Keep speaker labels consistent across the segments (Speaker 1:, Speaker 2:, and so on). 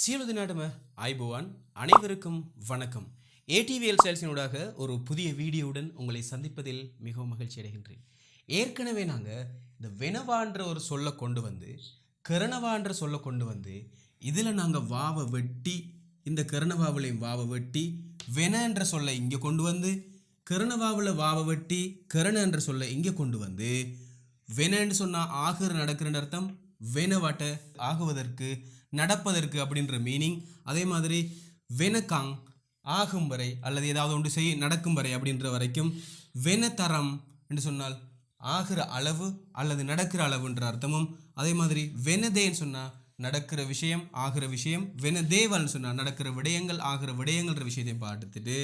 Speaker 1: சீலது நாடும ஐபோவான் அனைவருக்கும் வணக்கம். ஏடிவிஎல் சேல்ஸினூடாக ஒரு புதிய வீடியோவுடன் உங்களை சந்திப்பதில் மிகவும் மகிழ்ச்சி அடைகின்றேன். ஏற்கனவே நாங்கள் இந்த வெனவான்ற ஒரு சொல்லை கொண்டு வந்து கரணவான்ற சொல்லை கொண்டு வந்து இதில் நாங்கள் வாவை வெட்டி இந்த கருணவாவிலையும் வாவை வெட்டி வென என்ற சொல்லை இங்கே கொண்டு வந்து கருணவாவில் வாவை வெட்டி கருண என்ற சொல்லை இங்கே கொண்டு வந்து வெனன்னு சொன்னால் ஆகிற நடக்கிறன்னு அர்த்தம் வெனவாட்ட ஆகுவதற்கு நடப்பதற்கு அப்படின்ற மீனிங் அதே மாதிரி வெனக்காங் ஆகும் வரை அல்லது ஏதாவது ஒன்று செய் நடக்கும் வரை அப்படின்ற வரைக்கும் வெனதரம் என்று சொன்னால் ஆகிற அளவு அல்லது நடக்கிற அளவுன்ற அர்த்தமும். அதே மாதிரி வெனதேன்னு சொன்னால் நடக்கிற விஷயம் ஆகிற விஷயம் வெனதேவல்னு சொன்னால் நடக்கிற விடயங்கள் ஆகிற விடயங்கள்ன்ற விஷயத்தை பார்த்துட்டு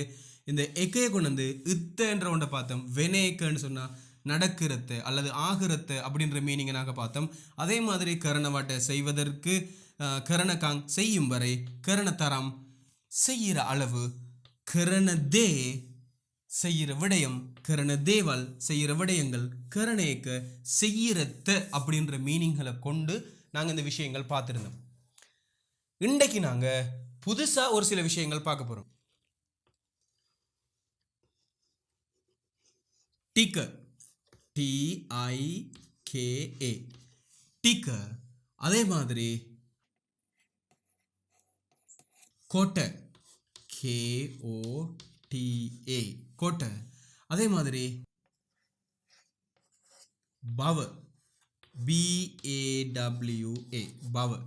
Speaker 1: இந்த எக்கையை கொண்டு வந்து இத்தன்ற ஒன்றை பார்த்தோம். வெனேக்கன்னு சொன்னால் நடக்கிறத்து அல்லது ஆகிறத்து அப்படின்ற மீனிங்கை நாங்கள் பார்த்தோம். அதே மாதிரி கரணவாட்டை செய்வதற்கு கரணகாங் செய்யும் வரை கரணதரம் செய்கிற அளவு கரணதே செய்கிற விடயம் கரண தேவால் செய்கிற விடயங்கள் கரணேக்க செய்யறத்த அப்படின்ற மீனிங்களை கொண்டு நாங்கள் இந்த விஷயங்கள் பார்த்துருந்தோம். இன்றைக்கு நாங்கள் புதுசாக ஒரு சில விஷயங்கள் பார்க்க போகிறோம் டிக்க டிஐகேஏ டிக்க அதே மாதிரி கோட்டை. கேஓடிஏ கோட்டை. அதே மாதிரி பவ. பிஏடபிள்யூஏ பவ.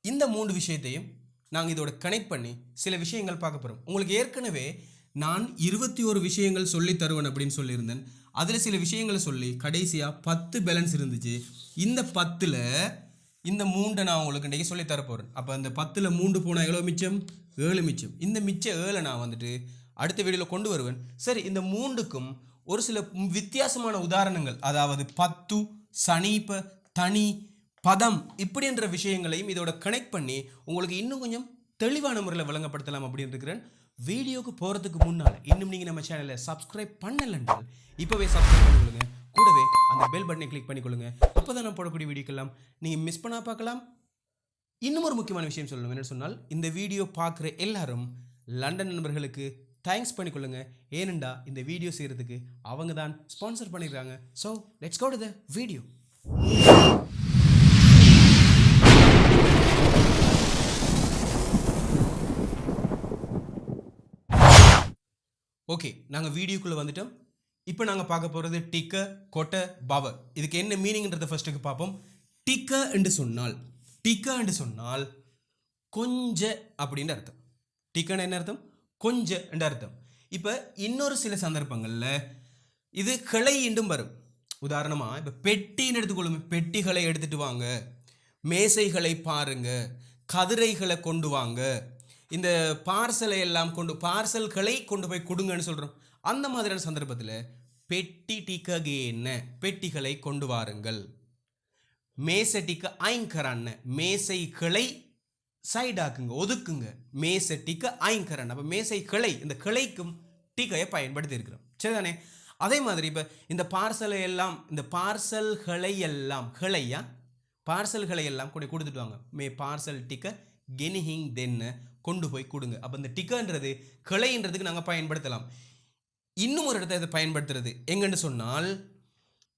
Speaker 1: இந்த மூன்று விஷயத்தையும் நாங்கள் இதோட கனெக்ட் பண்ணி சில விஷயங்கள் பார்க்க போகிறோம் உங்களுக்கு ஏற்கனவே நான் இருபத்தி ஒரு விஷயங்கள் சொல்லி தருவேன் அப்படின்னு சொல்லியிருந்தேன். அதில் சில விஷயங்களை சொல்லி கடைசியாக பத்து பேலன்ஸ் இருந்துச்சு. இந்த பத்தில் இந்த மூண்டை நான் உங்களுக்கு இன்றைக்கி சொல்லி தரப்போகிறேன் அப்போ அந்த பத்தில் மூண்டு போனால் எவ்வளோ மிச்சம்? ஏழு மிச்சம். இந்த மிச்ச ஏழை நான் வந்துட்டு அடுத்த வீடியோவில் கொண்டு வருவேன். சரி இந்த மூண்டுக்கும் ஒரு சில வித்தியாசமான உதாரணங்கள் அதாவது பத்து சனீப தனி பதம் இப்படின்ற விஷயங்களையும் இதோட கனெக்ட் பண்ணி உங்களுக்கு இன்னும் கொஞ்சம் தெளிவான முறையில் விளங்கப்படுத்தலாம் அப்படின்னு இருக்கிறேன். வீடியோக்கு போகிறதுக்கு முன்னால் இன்னும் நீங்கள் நம்ம சேனலை சப்ஸ்கிரைப் பண்ணலைன்றால் இப்போவே சப்ஸ்கிரைப் பண்ணிக்கொள்ளுங்க. கூடவே அந்த பெல் பட்டனை கிளிக் பண்ணிக்கொள்ளுங்க. அப்போ தான் நான் போடக்கூடிய வீடியோக்கெல்லாம் நீங்கள் மிஸ் பண்ணால் பார்க்கலாம். இன்னும் ஒரு முக்கியமான விஷயம் சொல்லணும். என்ன சொன்னால் இந்த வீடியோ பார்க்குற எல்லாரும் லண்டன் நண்பர்களுக்கு தேங்க்ஸ் பண்ணிக்கொள்ளுங்க. ஏனெண்டா இந்த வீடியோ செய்கிறதுக்கு அவங்க தான் ஸ்பான்சர் பண்ணிடுறாங்க so let's go to the video okay நாங்கள் வீடியோக்குள்ளே வந்துட்டோம். இப்போ நாங்கள் பார்க்க போகிறது டிக்க கொட்டை பவ. இதுக்கு என்ன மீனிங்ன்றதை ஃபர்ஸ்ட்டுக்கு பார்ப்போம். டிக்க என்று சொன்னால் டிக்க என்று சொன்னால் கொஞ்ச அப்படின்னு அர்த்தம். டிக்கன்னு என்ன அர்த்தம்? கொஞ்ச என்ற அர்த்தம். இப்போ இன்னொரு சில சந்தர்ப்பங்களில் இது கிளை என்றும் வரும். உதாரணமாக இப்போ பெட்டின்னு எடுத்துக்கொள்ளும். பெட்டிகளை எடுத்துகிட்டு வாங்க. மேசைகளை பாருங்க. கதிரைகளை கொண்டு வாங்க. இந்த பார்சலை எல்லாம் கொண்டு பார்சல்களை கொண்டு போய் கொடுங்கன்னு சொல்கிறோம் அந்த மாதிரியான சந்தர்ப்பத்தில் பெட்டி டிக்ககேன்ன பெட்டிகளை கொண்டு வாருங்கள். மேசட்டிக்கு ஐங்கரன் மேசைகளை சைடாக்குங்க ஒதுக்குங்க. மேசட்டிக்கு ஐங்கரன் அப்போ மேசை கிளை இந்த கிளைக்கும் டீக்கையை பயன்படுத்தி இருக்கிறோம். சரிதானே? அதே மாதிரி இப்போ இந்த பார்சலை எல்லாம் இந்த பார்சல்களை எல்லாம் கிளையா? பார்சல்களை எல்லாம் கொண்டு கொடுத்துட்டு வாங்க. மே பார்சல் டிக்க கெனிஹிங் தென்னு கொண்டு போய் கொடுங்க. அப்போ இந்த டிக்கன்றது கிளைன்றதுக்கு நாங்கள் பயன்படுத்தலாம். இன்னும் ஒரு இடத்த இதை பயன்படுத்துறது. எங்கன்னு சொன்னால்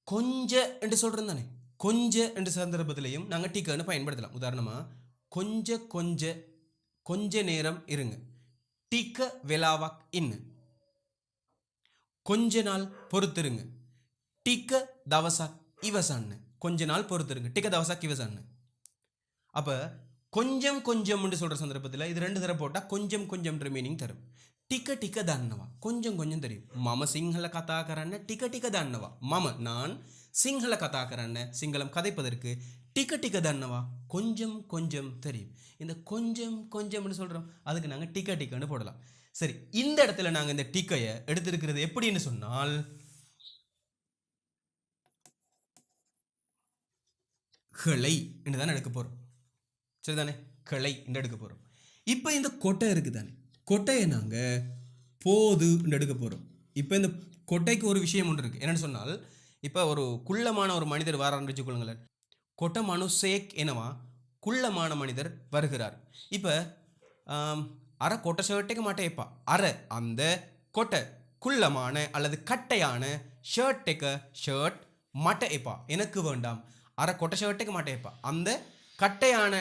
Speaker 1: கொஞ்சம் என்று சொல்கிறோம் தானே? கொஞ்சம் என்ற சந்தர்ப்பத்திலையும் நாங்கள் டிக்கன்னு பயன்படுத்தலாம். உதாரணமாக கொஞ்ச கொஞ்ச கொஞ்ச நேரம் இருங்க. டிக்க வெலாவாக் இன்னு கொஞ்ச நாள் பொறுத்துருங்க. டிக்க தவசாக் இவசான்னு. கொஞ்ச நாள் பொறுத்துருங்க. டிக்க தவசாக் இவசான்னு. அப்போ கொஞ்சம் கொஞ்சம்னு சொல்கிற சந்தர்ப்பத்தில் இது ரெண்டு தடவை போட்டால் கொஞ்சம் கொஞ்சம்ன்ற மீனிங் தரும். டிக்க டிக்க தன்னவா கொஞ்சம் கொஞ்சம் தெரியும். மம சிங்கள கதாகரன்னு டிக்க டிக்க தன்னவா மம நான் சிங்கள கதாகரன்னு சிங்களம் கதைப்பதற்கு டிக்க டிக்க தன்னவா கொஞ்சம் கொஞ்சம் தெரியும். இந்த கொஞ்சம் கொஞ்சம்னு சொல்கிறோம் அதுக்கு நாங்கள் டிக்க டிக்கன்னு போடலாம். சரி இந்த இடத்துல நாங்கள் இந்த டிக்கையை எடுத்திருக்கிறது எப்படின்னு சொன்னால் கிளை என்று தான் எடுக்க போகிறோம் சரிதானே? கிளை என்று எடுக்க போகிறோம் இப்போ இந்த கொட்டை இருக்குது தானே கொட்டையை நாங்கள் போது என்று எடுக்க போகிறோம் இப்போ இந்த கொட்டைக்கு ஒரு விஷயம் ஒன்று இருக்குது என்னென்னு சொன்னால் இப்போ ஒரு குள்ளமான ஒரு மனிதர் வரான்னு வச்சுக்கொள்ளுங்களேன் கொட்டை மனுசேக் என்னவா? குள்ளமான மனிதர் வருகிறார். இப்போ அரை கொட்டை ஷர்ட்டுக்கு மாட்டேப்பா அரை அந்த கொட்டை குள்ளமான அல்லது கட்டையான ஷர்ட்டுக்கு ஷர்ட் மட்டைப்பா எனக்கு வேண்டாம். அரை கொட்டை ஷர்ட்டுக்கு மாட்டேப்பா அந்த கட்டையான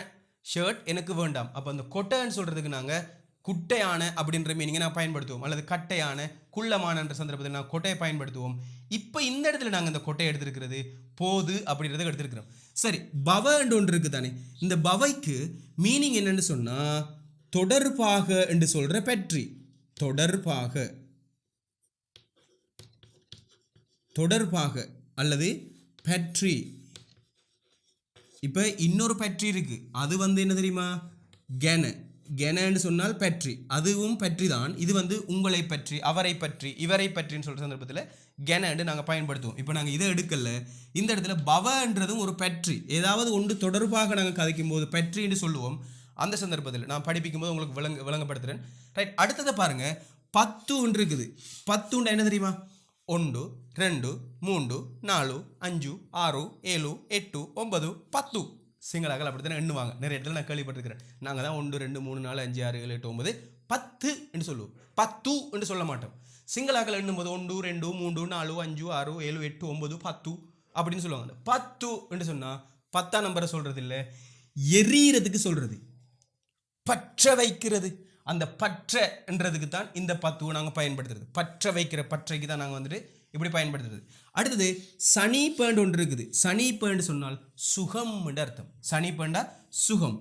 Speaker 1: ஷர்ட் எனக்கு வேண்டாம். அப்போ அந்த கொட்டைன்னு சொல்கிறதுக்கு நாங்கள் குட்டையான அப்படின்ற மீனிங்கை நான் பயன்படுத்துவோம். அல்லது கட்டையான குள்ளமானன்ற சந்தர்ப்பத்தில் நான் கொட்டையை பயன்படுத்துவோம். இப்போ இந்த இடத்துல நாங்கள் இந்த கொட்டையை எடுத்திருக்கிறது போது அப்படின்றத எடுத்திருக்கிறோம். சரி பவன்ற ஒன்று இருக்குது தானே இந்த பவைக்கு மீனிங் என்னன்னு சொன்னால் தொடர்பாக என்று சொல்கிற பெட்ரி தொடர்பாக. தொடர்பாக அல்லது பெட்ரி இப்போ இன்னொரு பெட்ரி இருக்குது அது வந்து என்ன தெரியுமா? கென. கெனன்னு சொன்னால் பெற்றி. அதுவும் பெற்றி தான் இது வந்து உங்களை பற்றி அவரை பற்றி இவரை பற்றின்னு சொல்கிற சந்தர்ப்பத்தில் கெனன்னு நாங்கள் பயன்படுத்துவோம். இப்போ நாங்கள் இதை எடுக்கல. இந்த இடத்துல பவன்றதும் ஒரு பெற்றி. ஏதாவது ஒன்று தொடர்பாக நாங்கள் கதைக்கும் போது பெட்ரின்னு சொல்லுவோம். அந்த சந்தர்ப்பத்தில் நான் படிப்பிக்கும் போது உங்களுக்கு விளங்க விளங்கப்படுத்துகிறேன் ரைட் அடுத்ததை பாருங்கள் பத்து ஒன்று இருக்குது பத்து உண்டா என்ன தெரியுமா? ಒಂದು రెండు மூன்று நாலு அஞ்சு ஆறு ஏழு எட்டு ஒன்பது பத்து சிங்களாக்கள் அப்படி தானே எண்ணுவாங்க நிறைய இடத்துல நான் கேள்விப்பட்டிருக்கிறேன் நாங்கள் தான் ஒன்று ரெண்டு மூணு நாலு அஞ்சு ஆறு ஏழு எட்டு ஒன்பது பத்து என்று சொல்லுவோம் பத்து என்று சொல்ல மாட்டோம் சிங்களாக்கள் எண்ணும்போது ஒன்று ரெண்டு மூன்று நாலு அஞ்சு ஆறு ஏழு எட்டு ஒன்பது பத்து அப்படின்னு சொல்லுவாங்க அந்த பத்து என்று சொன்னால் பத்தாம் நம்பரை சொல்கிறது இல்லை எரியறதுக்கு சொல்கிறது பற்ற வைக்கிறது அந்த பற்றன்றதுக்கு தான் இந்த பத்துவை நாங்கள் பயன்படுத்துறது. பற்ற வைக்கிற பற்றைக்கு தான் நாங்கள் வந்துட்டு இப்படி பயன்படுத்துறது. அடுத்தது சனி பேண்ட் ஒன்று இருக்குது. சனி பேண்ட் சொன்னால் சுகம் என்ற அர்த்தம். சனி பேண்டா சுகம்.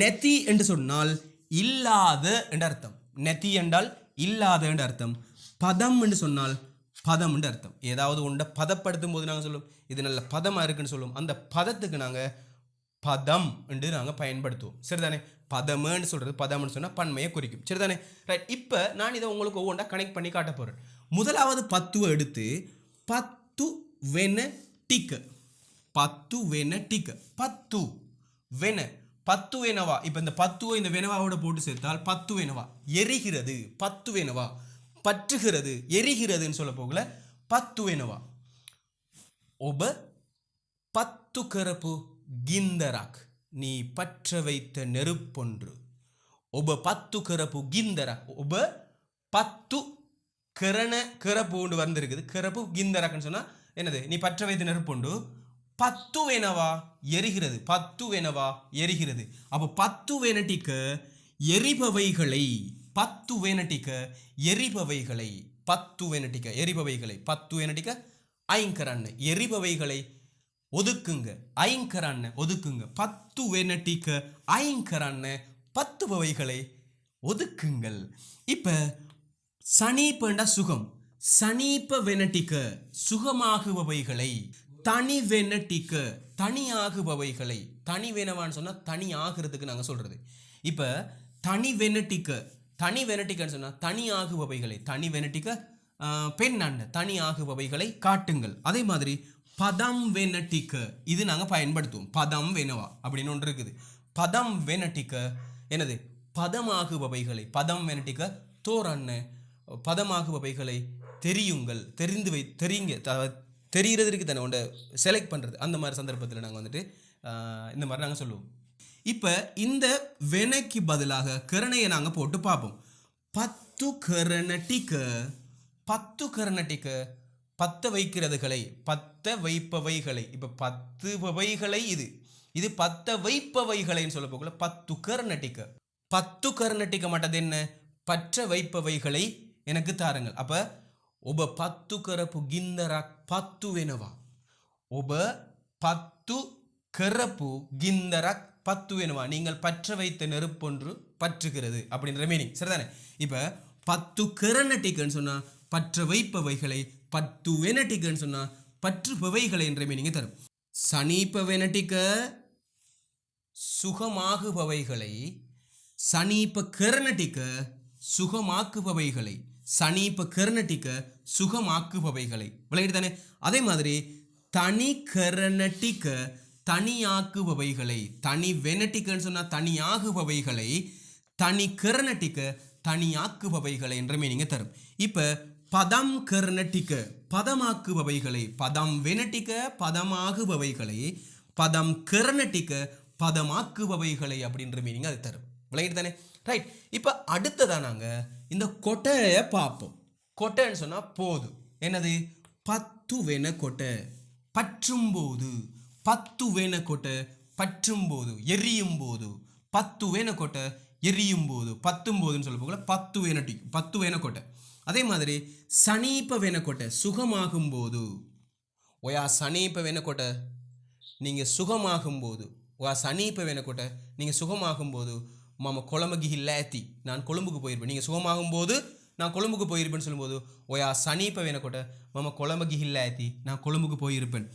Speaker 1: நெத்தி என்று சொன்னால் இல்லாத என்ற அர்த்தம். நெத்தி என்றால் இல்லாத என்ற அர்த்தம். பதம் என்று சொன்னால் பதம் என்று அர்த்தம். ஏதாவது ஒன்றை பதப்படுத்தும் போது நாங்கள் சொல்லுவோம் இது நல்ல பதமாக இருக்குன்னு சொல்லுவோம் அந்த பதத்துக்கு நாங்கள் பதம் என்று நாங்கள் பயன்படுத்துவோம். சரிதானே? பதமுன்னு சொல்கிறது பதம்னு சொன்னால் பன்மையை குறிக்கும். சரிதானே? ரைட் இப்போ நான் இதை உங்களுக்கு ஒவ்வொன்றா கனெக்ட் பண்ணி காட்ட போகிறேன் முதலாவது பத்துவை எடுத்து பத்து வென டிக்க. பத்து வென டிக்க. பத்து வென. பத்து வேணவா இப்போ இந்த பத்துவை இந்த வெனவாவோட போட்டு சேர்த்தால் பத்து வேணவா எரிகிறது. பத்து வேனவா? பற்றுகிறது. எரிகிறதுன்னு சொல்ல போகல. பத்து வேணவா ஒப பத்து கரப்பு கிந்தராக். நீ பற்ற வைத்த நெருப்பொன்று. ஒப பத்து கிறப்பு கிந்தராக் ஒப பத்து கிரண கிறப்பு ஒன்று வந்திருக்குது. கிறப்பு கிந்தரக்குன்னு சொன்னால் என்னது? நீ பற்ற வைத்த நெருப்புண்டு பத்து வேணவா? எரிகிறது. பத்து வேணவா? எரிகிறது. அப்போ பத்து வேனட்டிக்க எரிபவைகளை பத்து வேனட்டிக்க எரிபவைகளை பத்து வேனட்டிக்க எரிபவைகளை பத்து வேனட்டிக்க ஐங்கரன்னு. எரிபவைகளை ஒதுக்குங்க. ஐங்கரன்னு ஒதுக்குங்க. பத்து வேனட்டிக்க ஐங்கரன்னு பத்து பவைகளை ஒதுக்குங்கள். இப்போ சனீப்பண்டா சுகம். சனீப்ப வெனட்டிக்க சுகமாகுபவைகளை தனி வெனட்டிக்க தனியாகுபவைகளை தனி வேணவான்னு சொன்னால் தனி ஆகிறதுக்கு நாங்கள் சொல்கிறது இப்போ தனி வெனட்டிக்க தனி வெனட்டிக்கன்னு சொன்னால் தனி ஆகுபவைகளை தனி வெனட்டிக்க பெண் அண்ண தனி ஆகுபவைகளை காட்டுங்கள். அதே மாதிரி பதம் வெனட்டிக்க. இது நாங்கள் பயன்படுத்துவோம். பதம் வெனவா அப்படின்னு ஒன்று இருக்குது. பதம் வெனட்டிக்க. என்னது? பதமாகுபவைகளை. பதம் வெனட்டிக்க. தோரண்ண பதமாகுபவைகளை தெரியுங்கள். தெரிந்து வை தெரியுங்க. த- தெரிகிறதுக்கு தானே உண்டை செலக்ட் பண்ணுறது அந்த மாதிரி சந்தர்ப்பத்தில் நாங்கள் வந்துட்டு இந்த மாதிரி நாங்கள் சொல்லுவோம். இப்போ இந்த வெனைக்கு பதிலாக கரணையை நாங்கள் போட்டு பார்ப்போம். பத்து கரணட்டிக்க பத்து கரணட்டிக்க பத்த வைக்கிறதுகளை பத்த வைப்பவைகளை இப்போ பத்து வவைகளை இது. இது பத்த வைப்பவைகளைன்னு சொல்ல போகல பத்து கர்நட்டிக்க. பத்து கர்நட்டிக்க மாட்டது என்ன? பற்ற வைப்பவைகளை எனக்கு தாருங்கள். அப்ப ஒப பத்து கரப்பு கிந்தரா பத்து வேணவா ஒப பத்து கரப்பு கிந்தரா பத்து வேணுமா நீங்கள் பற்ற வைத்த நெருப்பொன்று பற்றுகிறது அப்படின்ற மீனிங் சரிதானே? இப்போ பத்து கரநட்டிக்கன்னு சொன்னால் பற்ற வைப்பவைகளை பத்து வெனட்டிக்குன்னு சொன்னால் பற்று பவைகளை என்ற மீனிங்கை தரும். சனீப வெனட்டிக்க சுகமாகுபவைகளை சனீப கர்ணட்டிக்க சுகமாக்குபவைகளை சனீப கர்ணட்டிக்க சுகமாக்குபவைகளை. விளங்கிட்டு தானே அதே மாதிரி தனி கர்ணட்டிக்க தனியாக்குபவைகளை தனி வெனட்டிக்கன்னு சொன்னால் தனியாகுபவைகளை தனி கர்ணட்டிக்க தனியாக்குபவைகளை என்ற மீனிங்க தரும். இப்போ பதம் கர்ணட்டிக்க பதமாக்குபவைகளை பதம் வெனட்டிக்க பதமாகுபவைகளை பதம் கர்ணட்டிக்க பதமாக்குபவைகளை அப்படின்ற மீனிங் அது தரும். விளங்கிட்டு தானே? ரைட் இப்போ அடுத்ததா நாங்கள் இந்த கொட்டையை பார்ப்போம். கொட்டைன்னு சொன்னால் போதும் என்னது? பத்து வென கொட்டை பற்றும் போது. பத்து வேன கொட்டை பற்றும் போது. எரியும் போது. பத்து வேன கொட்டை எரியும் போது. பத்தும் போதுன்னு சொல்ல போகல பத்து வேன டி பத்து வேன கொட்டை. அதே மாதிரி சனீப வேன சுகமாகும் போது ஒயா சனீப வேன நீங்கள் சுகமாகும் போது ஒயா சனீப வேன நீங்கள் சுகமாகும் போது மாம கொழம்புக்கு இல்லாத்தி நான் கொழும்புக்கு போயிருப்பேன். நீங்கள் சுகமாகும் போது நான் கொழும்புக்கு போயிருப்பேன்னு சொல்லும்போது ஒயா சனீப வேன மாம கொழம்புக்கு இல்லாத்தி நான் கொழும்புக்கு போயிருப்பேன்.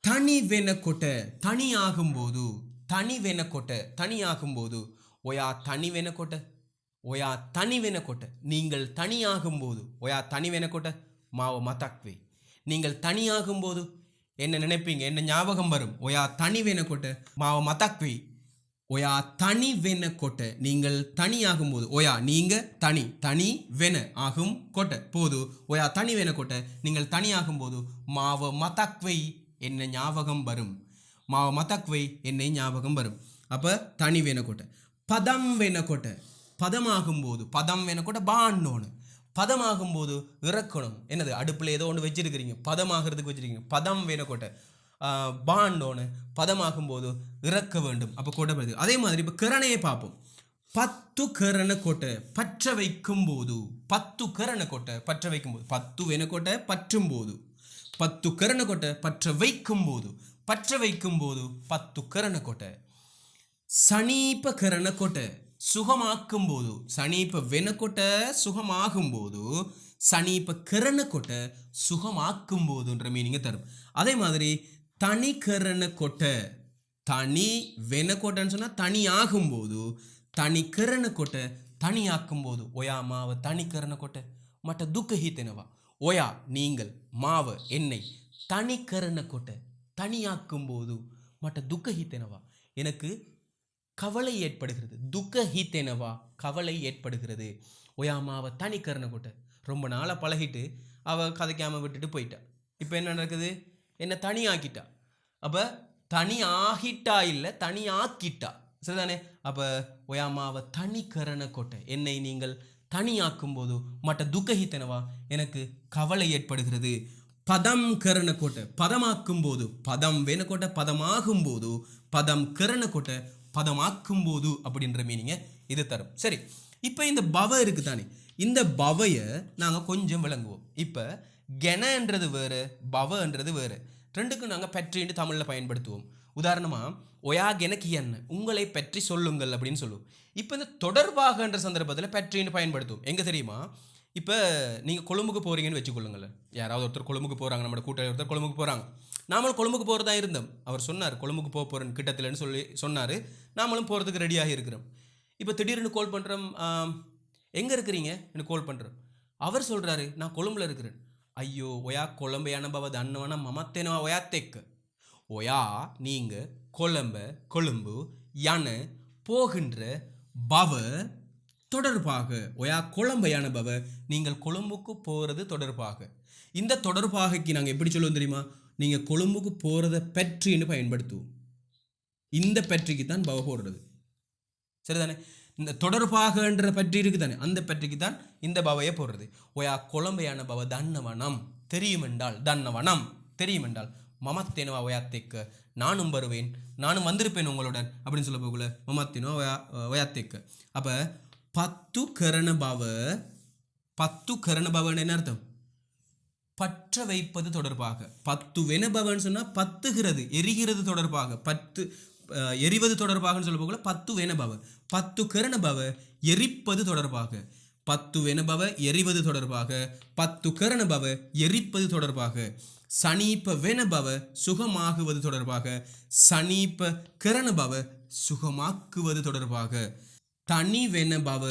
Speaker 1: தனி வெனக்கொட்டை தனி ஆகும்போது தனி வெனக்கொட்டை தனி ஆகும்போது ஒயா தனி வெனக்கொட்டை ஒயா தனி வெனக்கொட்டை. நீங்கள் தனியாகும்போது ஒயா தனி வெனக்கொட்டை மாவ மதக்வே நீங்கள் தனியாகும்போது என்ன நினைப்பீங்க என்ன ஞாபகம் வரும்? ஒயா தனி வெனக்கொட்டை மாவ மதக்வே ஒயா தனி வென கொட்டை நீங்கள் தனியாகும்போது ஒயா நீங்க தனி தனி வென ஆகும் கொட்டை. போது ஒயா தனி வென கொட்டை நீங்கள் தனியாகும்போது மாவ மதக்வை என்ன ஞாபகம் வரும்? மாவ மதக்வை என்னை ஞாபகம் வரும்? அப்ப தனி வென பதம் வென பதமாகும்போது பதம் வேணக்கூட கொட்டை பாண்டோன்னு பதமாகும்போது இறக்கணும். என்னது அடுப்பில் ஏதோ ஒன்று வச்சிருக்கிறீங்க. பதமாகிறதுக்கு வச்சிருக்கீங்க. பதம் வேணக்கூட கொட்டை பாண்டோன்னு பதமாகும்போது இறக்க வேண்டும். அப்போ கொட்டப்படுது அதே மாதிரி இப்போ கிரணையை பார்ப்போம். பத்து கரண கொட்டை பற்ற வைக்கும் போது பத்து கரண கொட்டை பற்ற வைக்கும் போது பத்து வென பற்றும் போது பத்து கரண கொட்டை பற்ற வைக்கும் போது பற்ற வைக்கும் போது பத்து கரண கொட்டை சனீப கரண கொட்டை சுகமாக்கும் போது சனி இப்போ வெனக்கொட்டை சுகமாகும் போது இப்போ கரண கொட்டை சுகமாக்கும் போதுன்ற மீனிங்கை தரும். அதே மாதிரி தனி கரண தனி வெனக்கொட்டைன்னு சொன்னால் தனி ஆகும்போது தனி கரண கொட்டை தனியாக்கும் போது ஒயா மாவ தனி கரண கொட்டை மற்ற துக்கஹீத்தனவா ஒயா நீங்கள் மாவ என்னை தனி கரண கொட்டை தனியாக்கும் போது மற்ற துக்கஹித்தெனவா எனக்கு கவலை ஏற்படுகிறது. துக்க ஹீத்தேனவா கவலை ஏற்படுகிறது. ஒயாமாவை தனி கருணை ரொம்ப நாளாக பழகிட்டு அவள் கதைக்காமல் விட்டுட்டு போயிட்டா. இப்போ என்ன நடக்குது? என்னை தனி ஆக்கிட்டா. அப்போ தனி ஆகிட்டா இல்லை தனி ஆக்கிட்டா. சரிதானே? அப்போ ஒயாமாவை தனி கரண என்னை நீங்கள் தனியாக்கும் போது மற்ற துக்கஹித்தனவா எனக்கு கவலை ஏற்படுகிறது. பதம் கரண கோட்டை. பதமாக்கும் போது பதம் வேணக்கோட்டை பதமாகும் போது பதம் கரண கோட்டை பதமாக்கும் போது அப்படின்ற மீனிங்கை இது தரும். சரி இப்போ இந்த பவ இருக்கு தானே இந்த பவையை நாங்கள் கொஞ்சம் விளங்குவோம். இப்போ கெனன்றது வேறு பவன்றது வேறு. ரெண்டுக்கும் நாங்கள் பெற்றின்னு தமிழில் பயன்படுத்துவோம். உதாரணமாக ஒயா கெனக்கு என்ன உங்களை பற்றி சொல்லுங்கள் அப்படின்னு சொல்லுவோம். இப்போ இந்த தொடர்பாகன்ற சந்தர்ப்பத்தில் பெற்றின்னு பயன்படுத்துவோம். எங்கே தெரியுமா? இப்போ நீங்கள் கொழும்புக்கு போகிறீங்கன்னு வச்சுக்கொள்ளுங்களேன். யாராவது ஒருத்தர் கொழும்புக்கு போகிறாங்க நம்மளோட கூட்டாளி ஒருத்தர் கொழும்புக்கு போகிறாங்க நாமளும் கொழும்புக்கு போகிறதா இருந்தோம். அவர் சொன்னார் கொழும்புக்கு போக போகிறேன் கிட்டத்தில்னு சொல்லி சொன்னார். நாமளும் போகிறதுக்கு ரெடியாக இருக்கிறோம். இப்போ திடீர்னு கால் பண்ணுறோம் எங்கே இருக்கிறீங்க? எனக்கு கால் பண்ணுறோம் அவர் சொல்கிறாரு நான் கொழும்புல இருக்கிறேன். ஐயோ ஒயா கொழம்பு அனுபவ அன்னவன மமத்தேனவா ஒயா தெக்கு? ஒயா நீங்கள் கொழம்ப கொழும்பு யானை போகின்ற பவ தொடர்பாக ஒயா கொழம்பையான பவ நீங்கள் கொழும்புக்கு போகிறது தொடர்பாக. இந்த தொடர்பாகக்கு நாங்கள் எப்படி சொல்லுவோம் தெரியுமா? நீங்கள் கொழும்புக்கு போகிறத பெற்றின்னு பயன்படுத்துவோம். இந்த பெற்றிக்கு தான் பவ போடுறது. சரிதானே? இந்த தொடர்பாகன்ற பற்றி இருக்குதானே? அந்த பற்றிக்கு தான் இந்த பவையை போடுறது. ஒயா கொழம்பையான பவ தன்னவனம். தெரியும் என்றால் தன்னவனம். தெரியும் என்றால் மமத்தேனவா ஒயாத்தேக்கு நானும் வருவேன். நானும் வந்திருப்பேன் உங்களுடன். அப்படின்னு சொல்ல போகல. மமத்தேனோ ஒயா ஒயாத்தேக்கு அப்போ பத்து கரண பவ பத்து கரண பவன் என்ன அர்த்தம்? பற்ற வைப்பது தொடர்பாக. பத்து வெனபவன் சொன்னால் பத்துகிறது எரிகிறது தொடர்பாக. பத்து எரிவது தொடர்பாகன்னு சொல்ல போகல பத்து வெனபவ பத்து கரணபவ எரிப்பது தொடர்பாக. பத்து வெனபவ எரிவது தொடர்பாக. பத்து கரணபவ எரிப்பது தொடர்பாக. சனீப வெனபவ சுகமாகுவது தொடர்பாக. சனீப கரணபவ சுகமாக்குவது தொடர்பாக. தனி வெனபவ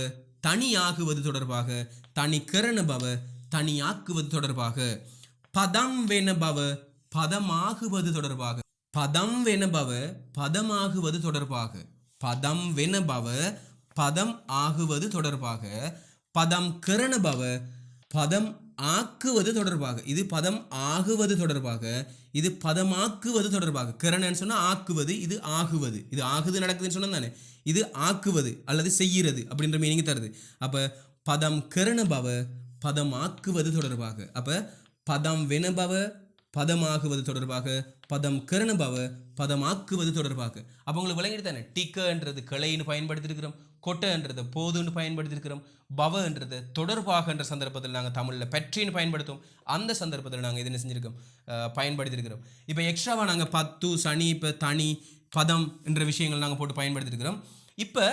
Speaker 1: தனியாகுவது தொடர்பாக. தனி கரணபவ தனியாக்குவது தொடர்பாக. பதம் வெனபவ பதமாகுவது தொடர்பாக. பதம் வெனபவ பதமாகுவது தொடர்பாக. பதம் வெனபவ பதம் ஆகுவது தொடர்பாக. பதம் கரணபவ பதம் ஆக்குவது தொடர்பாக. இது பதம் ஆகுவது தொடர்பாக. இது பதமாக்குவது தொடர்பாக. கரணன்னு சொன்னால் ஆக்குவது இது ஆகுவது. இது ஆகுது நடக்குதுன்னு சொன்னால் தானே. இது ஆக்குவது அல்லது செய்கிறது அப்படின்ற மீனிங் தருது. அப்போ பதம் கரணபவ பதமாக்குவது தொடர்பாக. அப்போ பதம் வெனபவ பதமாகுவது தொடர்பாக. பதம் கரணபவ பதமாக்குவது தொடர்பாக. அப்போ உங்களுக்கு விளங்கிட்டு தானே? டிக்கன்றது கிளைன்னு பயன்படுத்தியிருக்கிறோம் கொட்டைன்றது போதுன்னு பயன்படுத்தியிருக்கிறோம் பவன்றது தொடர்பாக என்ற சந்தர்ப்பத்தில் நாங்கள் தமிழில் பெற்றின்னு பயன்படுத்துவோம். அந்த சந்தர்ப்பத்தில் நாங்கள் இது என்ன செஞ்சுருக்கோம்? பயன்படுத்தியிருக்கிறோம் இப்போ எக்ஸ்ட்ராவாக நாங்கள் பத்து சனி இப்போ தனி பதம் என்ற விஷயங்கள் நாங்கள் போட்டு பயன்படுத்தியிருக்கிறோம் இப்போ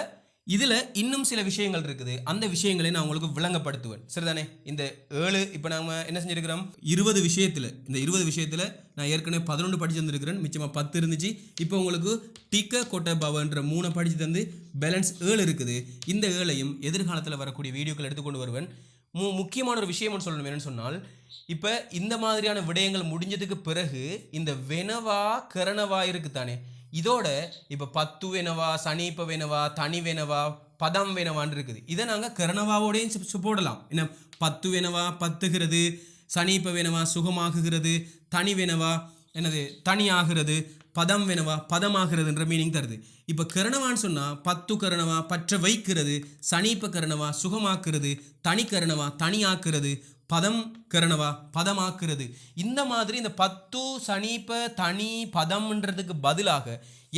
Speaker 1: இதில் இன்னும் சில விஷயங்கள் இருக்குது. அந்த விஷயங்களை நான் உங்களுக்கு விளங்கப்படுத்துவேன். சரிதானே? இந்த ஏழு இப்போ நாம என்ன செஞ்சிருக்கிறோம்? இருபது விஷயத்தில் இந்த இருபது விஷயத்தில் நான் ஏற்கனவே பதினொன்று படித்து வந்திருக்கிறேன் மிச்சமாக பத்து இருந்துச்சு. இப்போ உங்களுக்கு டிக்க கொட்ட பவன்ற மூணை படித்து தந்து பேலன்ஸ் ஏழு இருக்குது. இந்த ஏழையும் எதிர்காலத்தில் வரக்கூடிய வீடியோக்கள் எடுத்துக்கொண்டு வருவேன். மு முக்கியமான ஒரு விஷயம் சொல்லணும். என்னன்னு சொன்னால் இப்போ இந்த மாதிரியான விடயங்கள் முடிஞ்சதுக்கு பிறகு இந்த வெனவா கரணவா இருக்குது தானே இதோட இப்போ பத்து வேணவா சனீப்ப வேணவா தனி வேணவா பதம் வேணவான்னு இருக்குது. இதை நாங்கள் கரணவாவோடையும் சு- போடலாம். என்ன? பத்து வேணவா பத்துகிறது சனீப்ப வேணவா சுகமாகுகிறது தனி வேணவா என்னது தனியாகிறது பதம் வேணவா பதமாகிறதுன்ற மீனிங் தருது. இப்போ கரணவான்னு சொன்னால் பத்து கரணவா பற்ற வைக்கிறது சனீப்ப கரணவா சுகமாக்குறது தனி கரணவா தனியாக்குறது பதம் கரணவா பதமாக்குறது. இந்த மாதிரி இந்த பத்து சனீப்ப தனி பதம்ன்றதுக்கு பதிலாக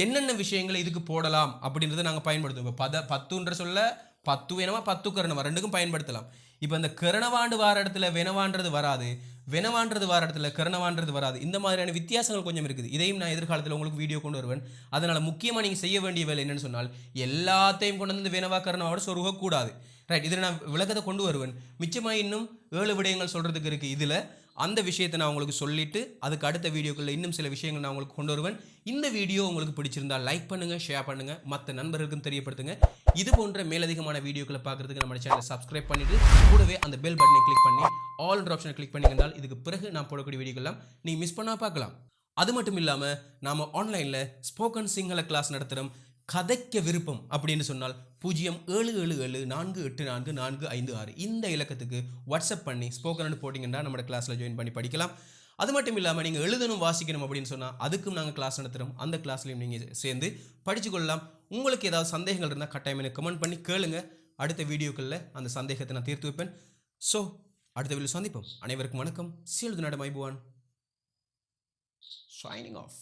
Speaker 1: என்னென்ன விஷயங்களை இதுக்கு போடலாம் அப்படின்றத நாங்கள் பயன்படுத்துவோம். இப்போ பத பத்துன்ற சொல்ல பத்து வேணவா பத்து கரணவா? ரெண்டுக்கும் பயன்படுத்தலாம். இப்போ இந்த கரணவாண்டு வார இடத்துல வெனவான்றது வராது வெனவான்றது வார இடத்துல கரணவான்றது வராது. இந்த மாதிரியான வித்தியாசங்கள் கொஞ்சம் இருக்குது. இதையும் நான் எதிர்காலத்தில் உங்களுக்கு வீடியோ கொண்டு வருவேன். அதனால் முக்கியமாக நீங்கள் செய்ய வேண்டிய வேலை என்னென்னு சொன்னால் எல்லாத்தையும் கொண்டு வந்து வெனவா கரணவாவோட சொருகக்கூடாது. ரைட் இதில் நான் விளக்கத்தை கொண்டு வருவேன். மிச்சமாக இன்னும் ஏழு விடயங்கள் சொல்கிறதுக்கு இருக்குது இதில். அந்த விஷயத்தை நான் உங்களுக்கு சொல்லிவிட்டு அதுக்கு அடுத்த வீடியோக்களில் இன்னும் சில விஷயங்கள் நான் உங்களுக்கு கொண்டு வருவேன். இந்த வீடியோ உங்களுக்கு பிடிச்சிருந்தால் லைக் பண்ணுங்கள் ஷேர் பண்ணுங்கள் மற்ற நண்பர்களுக்கும் தெரியப்படுத்துங்க. இது போன்ற மேலதிகமான வீடியோக்களை பார்க்கறதுக்கு நம்ம சேனலை சப்ஸ்கிரைப் பண்ணிவிட்டு கூடவே அந்த பெல் பட்டனை கிளிக் பண்ணி ஆல் ஆப்ஷனை கிளிக் பண்ணியிருந்தால் இதுக்கு பிறகு நான் போடக்கூடிய வீடியோக்கெல்லாம் நீங்கள் மிஸ் பண்ணால் பார்க்கலாம். அது மட்டும் இல்லாமல் நாம் ஆன்லைனில் ஸ்போக்கன் சிங்கள கிளாஸ் நடத்துகிறோம் கதைக்க விருப்பம் அப்படின்னு சொன்னால் பூஜ்ஜியம் ஏழு ஏழு ஏழு நான்கு எட்டு நான்கு நான்கு ஐந்து ஆறு. இந்த இலக்கத்துக்கு வாட்ஸ்அப் பண்ணி ஸ்போக்கன் போட்டிங்கன்னா நம்ம கிளாஸில் ஜாயின் பண்ணி படிக்கலாம். அது மட்டும் இல்லாமல் நீங்கள் எழுதணும் வாசிக்கணும் அப்படின்னு சொன்னால் அதுக்கும் நாங்கள் கிளாஸ் நடத்துகிறோம் அந்த கிளாஸ்லையும் நீங்கள் சேர்ந்து படித்து கொள்ளலாம். உங்களுக்கு ஏதாவது சந்தேகங்கள் இருந்தால் கட்டாயம் எனக்கு கமெண்ட் பண்ணி கேளுங்க. அடுத்த வீடியோக்களில் அந்த சந்தேகத்தை நான் தீர்த்து வைப்பேன். ஸோ அடுத்த வீடியோ சந்திப்போம். அனைவருக்கும் வணக்கம். சீல்து நடம் ஐபுவான். Shining of